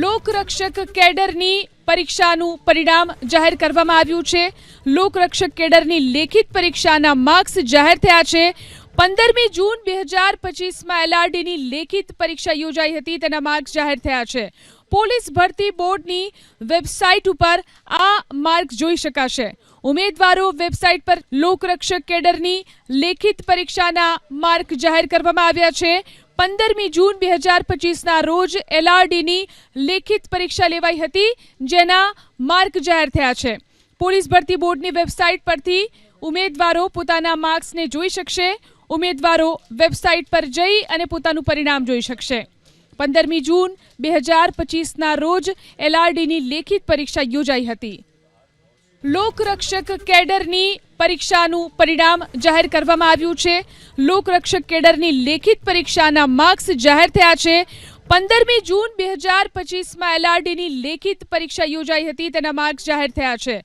લોકરક્ષક કેડરની પરીક્ષાનું પરિણામ જાહેર કરવામાં આવ્યું છે. લોકરક્ષક કેડરની લેખિત પરીક્ષાના માર્ક્સ જાહેર થયા છે. પંદરમી જૂન બે હજાર પચીસમાં એલઆરડીની લેખિત પરીક્ષા યોજાઈ હતી. તેના માર્ક્સ જાહેર થયા છે. પોલીસ ભરતી બોર્ડની વેબસાઇટ ઉપર આ માર્ક જોઈ શકાશે. ઉમેદવારો વેબસાઇટ પર લોકરક્ષક કેડરની લેખિત પરીક્ષાના માર્ક જાહેર કરવામાં આવ્યા છે. પંદરમી જૂન બે હજાર પચીસના રોજ એલઆરડીની લેખિત પરીક્ષા લેવાઈ હતી, જેના માર્ક જાહેર થયા છે. પોલીસ ભરતી બોર્ડની વેબસાઇટ પરથી ઉમેદવારો પોતાના માર્ક્સને જોઈ શકશે. ઉમેદવારો વેબસાઇટ પર જઈ અને પોતાનું પરિણામ જોઈ શકશે. પંદરમી જૂન બે હજાર પચીસના રોજ એલઆરડીની લેખિત પરીક્ષા યોજાઈ હતી. લોકરક્ષક કેડરની પરીક્ષાનું પરિણામ જાહેર કરવામાં આવ્યું છે. લોકરક્ષક કેડરની લેખિત પરીક્ષાના માર્ક્સ જાહેર થયા છે. પંદરમી જૂન બે હજાર પચીસમાં એલઆરડીની લેખિત પરીક્ષા યોજાઈ હતી, તેના માર્ક્સ જાહેર થયા છે.